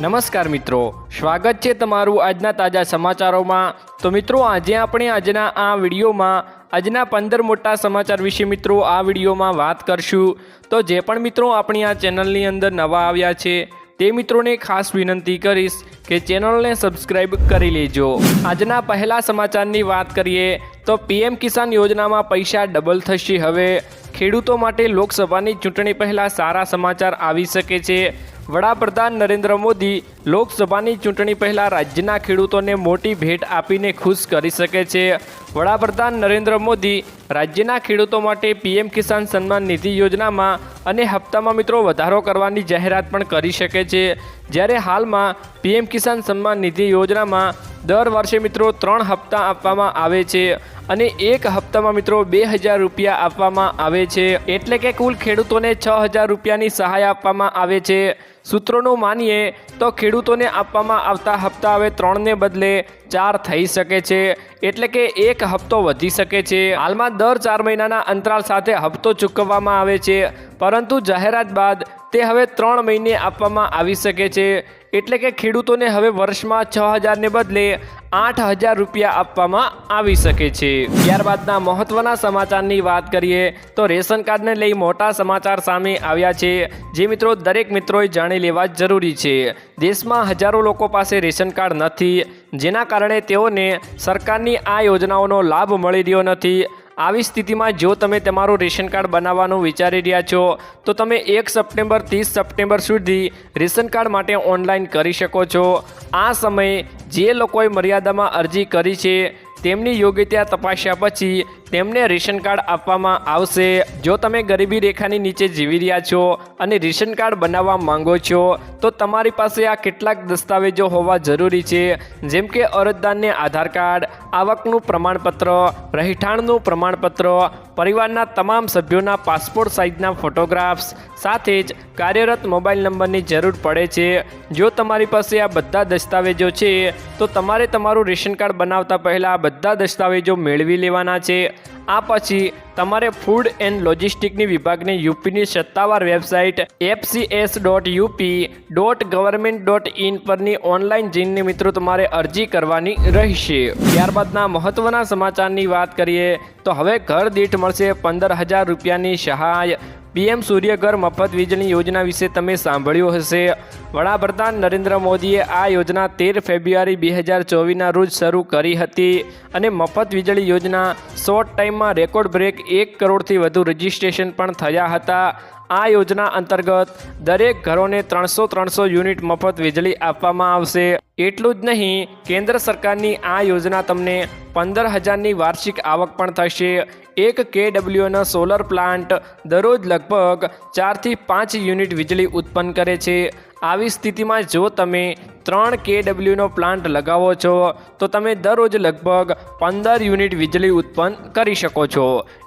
નમસ્કાર મિત્રો, સ્વાગત છે તમારું આજના તાજા સમાચારોમાં. તો મિત્રો, આજે આપણે આજના આ વિડીયોમાં, આજના પંદર મોટા સમાચાર વિશે મિત્રો આ વિડીયોમાં વાત કરશું. તો જે પણ મિત્રો આપણી આ ચેનલની અંદર નવા આવ્યા છે, તે મિત્રોને ખાસ વિનંતી કરીશ કે ચેનલને સબસ્ક્રાઇબ કરી લેજો. આજના પહેલા સમાચારની વાત કરીએ, તો પીએમ કિસાન યોજનામાં પૈસા ડબલ થશે હવે. ખેડૂતો માટે લોકસભાની ચૂંટણી પહેલાં સારા સમાચાર આવી શકે છે. વડાપ્રધાન નરેન્દ્ર મોદી લોકસભાની ચૂંટણી પહેલાં રાજ્યના ખેડૂતોને મોટી ભેટ આપીને ખુશ કરી શકે છે. વડાપ્રધાન નરેન્દ્ર મોદી રાજ્યના ખેડૂતો માટે પીએમ કિસાન સન્માન નિધિ યોજનામાં અને હપ્તામાં મિત્રો વધારો કરવાની જાહેરાત પણ કરી શકે છે. જ્યારે હાલમાં પીએમ કિસાન સન્માન નિધિ યોજનામાં દર વર્ષે મિત્રો ત્રણ હપ્તા આપવામાં આવે છે અને એક હપ્તામાં મિત્રો બે હજાર રૂપિયા આપવામાં આવે છે. એટલે કે કુલ ખેડૂતોને છ હજાર રૂપિયાની સહાય આપવામાં આવે છે. સૂત્રોનું માનીએ તો ખેડૂતોને આપવામાં આવતા હપ્તા હવે ત્રણને બદલે ચાર થઈ શકે છે. એટલે કે એક હપ્તો વધી શકે છે. હાલમાં દર ચાર મહિનાના અંતરાલ સાથે હપ્તો ચૂકવવામાં આવે છે. પરંતુ જાહેરાત બાદ તે હવે ત્રણ મહિને આપવામાં આવી શકે છે. એટલે કે ખેડૂતોને હવે વર્ષમાં છ હજારને બદલે આઠ હજાર રૂપિયા આપવામાં આવી શકે છે. ત્યારબાદના મહત્વના સમાચારની વાત કરીએ તો રેશન કાર્ડને લઈ મોટા સમાચાર સામે આવ્યા છે. જે મિત્રો દરેક મિત્રોએ જાણી લેવા જરૂરી છે. દેશમાં હજારો લોકો પાસે રેશન કાર્ડ નથી. જેના કારણે તેઓને સરકારની આ યોજનાઓનો લાભ મળી રહ્યો નથી. આવી સ્થિતિમાં જો તમે તમારું રેશન કાર્ડ બનાવવાનું વિચારી રહ્યા છો, તો તમે એક સપ્ટેમ્બર ત્રીસ સપ્ટેમ્બર સુધી રેશન કાર્ડ માટે ઓનલાઈન કરી શકો છો. આ સમયે જે લોકોએ મર્યાદામાં અરજી કરી છે, તેમની યોગ્યતા તપાસ્યા પછી તેમને રેશન કાર્ડ આપવામાં આવશે. જો તમે ગરીબી રેખાની નીચે જીવી રહ્યા છો અને રેશન કાર્ડ બનાવવા માંગો છો, તો તમારી પાસે આ કેટલાક દસ્તાવેજો હોવા જરૂરી છે. જેમ કે અરજદારને આધાર કાર્ડ, આવકનું પ્રમાણપત્ર, રહેઠાણનું પ્રમાણપત્ર, પરિવારના તમામ સભ્યોના પાસપોર્ટ સાઇઝના ફોટોગ્રાફ્સ, સાથે જ કાર્યરત મોબાઈલ નંબરની જરૂર પડે છે. જો તમારી પાસે આ બધા દસ્તાવેજો છે, તો તમારે તમારું રેશન કાર્ડ બનાવતા પહેલાં આ બધા દસ્તાવેજો મેળવી લેવાના છે. આ પછી તમારે ફૂડ એન્ડ લોજિસ્ટિકની વિભાગની યુપીની સત્તાવાર website FCS dot UP dot government dot in પરની ઓનલાઈન જીનની મિત્રો તમારે અરજી કરવાની રહેશે. ત્યારબાદના મહત્વના સમાચારની વાત કરીએ તો હવે ઘર દીઠ મળશે પંદર હજાર રૂપિયાની સહાય. પીએમ સૂર્યઘર મફત વીજળી યોજના વિશે તમે સાંભળ્યું હશે. વડાપ્રધાન નરેન્દ્ર મોદીએ આ યોજના તેર ફેબ્રુઆરી બે હજાર ચોવીસના રોજ શરૂ કરી હતી અને મફત વીજળી યોજના શોર્ટ ટાઈમમાં રેકોર્ડ બ્રેક એક કરોડથી વધુ રજિસ્ટ્રેશન પણ થયા હતા. આ યોજના અંતર્ગત દરેક ઘરોને ત્રણસો ત્રણસો યુનિટ મફત વીજળી આપવામાં આવશે. એટલું જ નહીં, કેન્દ્ર સરકારની આ યોજના તમને પંદર હજારની વાર્ષિક આવક પણ થશે. એક કેડબ્લ્યુનો સોલર પ્લાન્ટ દરરોજ લગભગ ચારથી પાંચ યુનિટ વીજળી ઉત્પન્ન કરે છે. આવી સ્થિતિમાં જો તમે ત્રણ કેડબલ્યુનો પ્લાન્ટ લગાવો છો, તો તમે દરરોજ લગભગ પંદર યુનિટ વીજળી ઉત્પન્ન કરી શકો છો.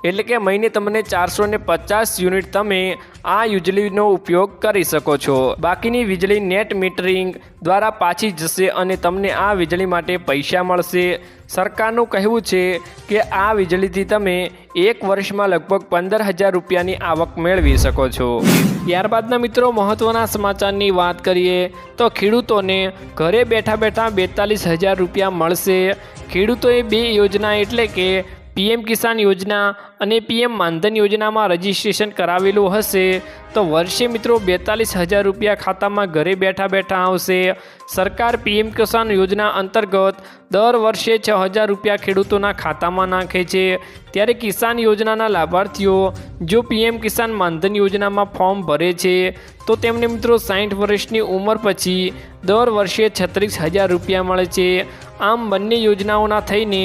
એટલે કે મહિને તમને ચારસો ને પચાસ યુનિટ તમે આ વીજળીનો ઉપયોગ કરી શકો છો. બાકીની વીજળી નેટ મીટરિંગ દ્વારા પાછી જશે અને તમને આ વીજળી માટે પૈસા મળશે. સરકારનું કહેવું છે કે આ વીજળીથી તમે એક વર્ષમાં લગભગ પંદર હજાર રૂપિયાની આવક મેળવી શકો છો. ત્યારબાદના મિત્રો મહત્ત્વના સમાચારની વાત કરીએ તો ખેડૂતોને ઘરે બેઠા બેઠા બેતાલીસ હજાર રૂપિયા મળશે. ખેડૂતોએ બે યોજના એટલે કે પીએમ કિસાન યોજના અને પીએમ માનધન યોજનામાં રજીસ્ટ્રેશન કરાવેલું હશે તો વર્ષે મિત્રો બેતાલીસ હજાર રૂપિયા ખાતામાં ઘરે બેઠા બેઠા આવશે. સરકાર પીએમ કિસાન યોજના અંતર્ગત દર વર્ષે છ હજાર રૂપિયા ખેડૂતોના ખાતામાં નાખે છે. ત્યારે કિસાન યોજનાના લાભાર્થીઓ જો પીએમ કિસાન માનધન યોજનામાં ફોર્મ ભરે છે, તો તેમને મિત્રો સાઠ વર્ષની ઉંમર પછી દર વર્ષે છત્રીસ હજાર રૂપિયા મળે છે. આમ બંને યોજનાઓના થઈને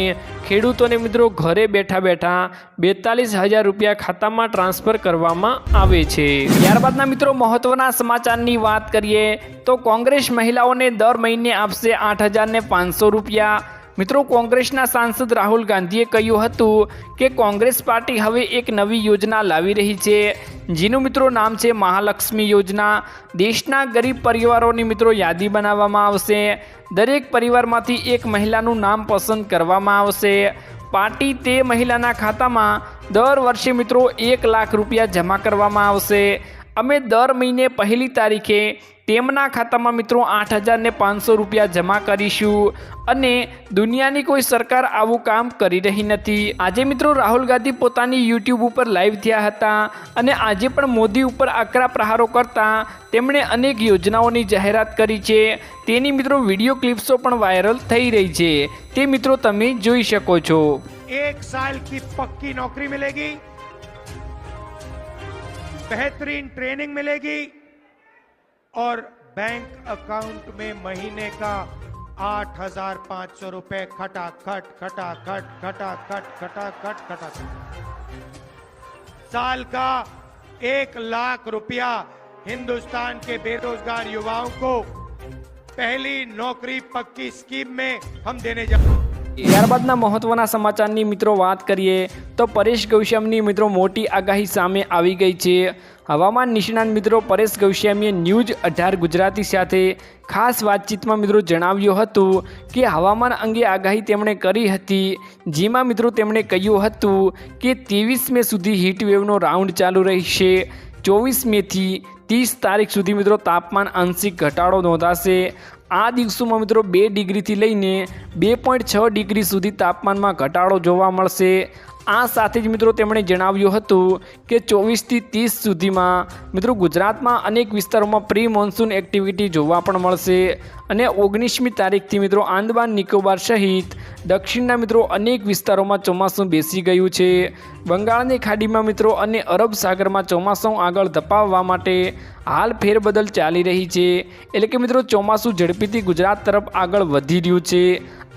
ખેડૂતોને મિત્રો ઘરે બેઠા બેઠા બેતાલીસ હજાર રૂપિયા ખાતામાં ટ્રાન્સફર કરવામાં આવે છે. ત્યારબાદના મિત્રો મહત્વના સમાચારની વાત કરીએ તો કોંગ્રેસ મહિલાઓને દર મહિને આપશે આઠ હજારને પાંચસો રૂપિયા મિત્રો, કોંગ્રેસના સાંસદ રાહુલ ગાંધીએ કહ્યું હતું કે કોંગ્રેસ પાર્ટી હવે એક નવી યોજના લાવી રહી છે. જેનું મિત્રો નામ છે મહાલક્ષ્મી યોજના. દેશના ગરીબ પરિવારોની મિત્રો યાદી બનાવવામાં આવશે. દરેક પરિવારમાંથી એક મહિલાનું નામ પસંદ કરવામાં આવશે. પાર્ટી તે મહિલાના ખાતામાં દર વર્ષે મિત્રો એક લાખ રૂપિયા જમા કરવામાં આવશે. અમે દર મહિને પહેલી તારીખે તેમના ખાતામાં મિત્રો આઠ હજારને પાંચસો રૂપિયા જમા કરીશું અને દુનિયાની કોઈ સરકાર આવું કામ કરી રહી નથી. આજે મિત્રો રાહુલ ગાંધી પોતાની યુટ્યુબ ઉપર લાઈવ થયા હતા અને આજે પણ મોદી ઉપર આકરા પ્રહારો કરતા તેમણે અનેક યોજનાઓની જાહેરાત કરી છે. તેની મિત્રો વીડિયો ક્લિપ્સો પણ વાયરલ થઈ રહી છે. તે મિત્રો તમે જોઈ શકો છો. એક સાલ કી પક્કી નોકરી મિલેગી, બહેતરીન ટ્રેનિંગ મિલેગી और बैंक अकाउंट में महीने का आठ हजार पांच सौ रुपए खटाखट खटाखट खटाखट खटाखट खटाखट साल का एक लाख रुपया हिंदुस्तान के बेरोजगार युवाओं को पहली नौकरी पक्की स्कीम में हम देने जा ત્યારબાદના મહત્વના સમાચારની મિત્રો વાત કરીએ તો પરેશ ગૌશ્યામની મિત્રો મોટી આગાહી સામે આવી ગઈ છે હવામાન નિષ્ણાંત મિત્રો પરેશ ગૌશ્યામીએ ન્યૂઝ અઢાર ગુજરાતી સાથે ખાસ વાતચીતમાં મિત્રો જણાવ્યું હતું કે હવામાન અંગે આગાહી તેમણે કરી હતી, જેમાં મિત્રો તેમણે કહ્યું હતું કે ત્રેવીસ મે સુધી હીટવેવનો રાઉન્ડ ચાલુ રહેશે, ચોવીસ મેથી ત્રીસ તારીખ સુધી મિત્રો તાપમાન આંશિક ઘટાડો નોંધાશે. આ દિવસોમાં મિત્રો બે ડિગ્રીથી લઈને બે પોઈન્ટ છ ડિગ્રી સુધી તાપમાનમાં ઘટાડો જોવા મળશે. આ સાથે જ મિત્રો તેમણે જણાવ્યું હતું કે ચોવીસથી ત્રીસ સુધીમાં મિત્રો ગુજરાતમાં અનેક વિસ્તારોમાં પ્રી મોન્સૂન એક્ટિવિટી જોવા પણ મળશે અને ઓગણીસમી તારીખથી મિત્રો આંદમાન નિકોબાર સહિત દક્ષિણના મિત્રો અનેક વિસ્તારોમાં ચોમાસું બેસી ગયું છે. બંગાળની ખાડીમાં મિત્રો અને અરબ સાગરમાં ચોમાસું આગળ ધપાવવા માટે હાલ ફેરબદલ ચાલી રહી છે. એટલે કે મિત્રો ચોમાસું ઝડપીથી ગુજરાત તરફ આગળ વધી રહ્યું છે.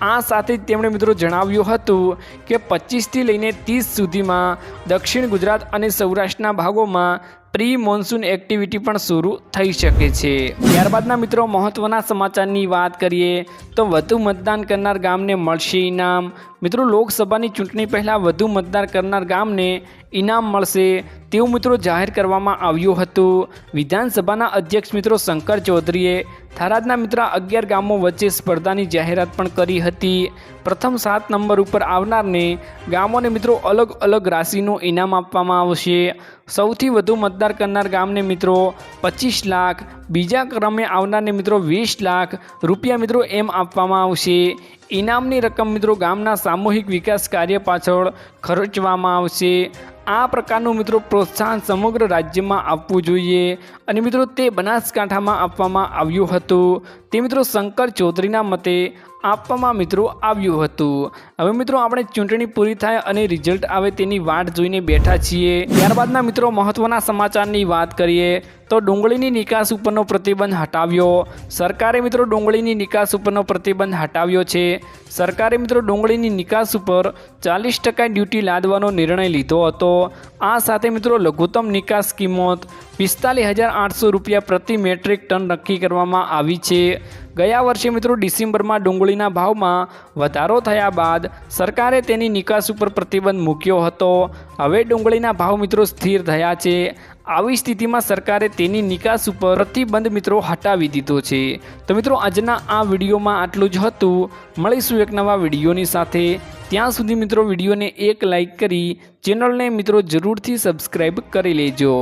આ સાથે જ તેમણે મિત્રો જણાવ્યું હતું કે પચીસથી લઈને ત્રીસ સુધીમાં દક્ષિણ ગુજરાત અને સૌરાષ્ટ્રના ભાગોમાં પ્રી મોન્સૂન એક્ટિવિટી પણ શરૂ થઈ શકે છે. ત્યારબાદના મિત્રો મહત્ત્વના સમાચારની વાત કરીએ તો વધુ મતદાન કરનાર ગામને મળશે ઇનામ. મિત્રો લોકસભાની ચૂંટણી પહેલાં વધુ મતદાન કરનાર ગામને ઇનામ મળશે તેવું મિત્રો જાહેર કરવામાં આવ્યું હતું. વિધાનસભાના અધ્યક્ષ મિત્રો શંકર ચૌધરીએ થરાદના મિત્ર અગિયાર ગામો વચ્ચે સ્પર્ધાની જાહેરાત પણ કરી હતી. પ્રથમ સાત નંબર ઉપર આવનારને ગામોને મિત્રો અલગ અલગ રાશિનું ઇનામ આપવામાં આવશે. સૌથી વધુ મતદાર કરનાર ગામને મિત્રો પચીસ લાખ, બીજા ક્રમે આવનારને મિત્રો વીસ લાખ રૂપિયા મિત્રો એમ આપવામાં આવશે. ઇનામની રકમ મિત્રો ગામના સામૂહિક વિકાસ કાર્ય પાછળ ખર્ચવામાં આવશે. આ પ્રકારનું મિત્રો પ્રોત્સાહન સમગ્ર રાજ્યમાં આપવું જોઈએ. અને મિત્રો તે બનાસકાંઠામાં આપવામાં આવ્યું હતું. તે મિત્રો શંકર ચૌધરીના મતે આપવામાં મિત્રો આવ્યું હતું. હવે મિત્રો આપણે ચૂંટણી પૂરી થાય અને રિઝલ્ટ આવે તેની વાટ જોઈને બેઠા છીએ. ત્યારબાદના મિત્રો મહત્ત્વના સમાચારની વાત કરીએ. તો ડુંગળીની નિકાસ ઉપરનો પ્રતિબંધ હટાવ્યો. સરકારે મિત્રો ડુંગળીની નિકાસ ઉપરનો પ્રતિબંધ હટાવ્યો છે. સરકારે મિત્રો ડુંગળીની નિકાસ ઉપર ચાલીસ ટકા ડ્યુટી લાદવાનો નિર્ણય લીધો હતો. આ સાથે મિત્રો લઘુત્તમ નિકાસ કિંમત પિસ્તાલીસ હજાર આઠસો રૂપિયા પ્રતિ મેટ્રિક ટન નક્કી કરવામાં આવી છે. ગયા વર્ષે મિત્રો ડિસેમ્બરમાં ડુંગળીના ભાવમાં વધારો થયા બાદ સરકારે તેની નિકાસ ઉપર પ્રતિબંધ મૂક્યો હતો. હવે ડુંગળીના ભાવ મિત્રો સ્થિર થયા છે. આવી સ્થિતિમાં સરકારે તેની નિકાસ ઉપર પ્રતિબંધ મિત્રો હટાવી દીધો છે. તો મિત્રો, આજના આ વિડીયોમાં આટલું જ હતું. મળીશું એક નવા વિડીયોની સાથે. ત્યાં સુધી મિત્રો વિડીયોને એક લાઈક કરી ચેનલને મિત્રો જરૂરથી સબસ્ક્રાઈબ કરી લેજો.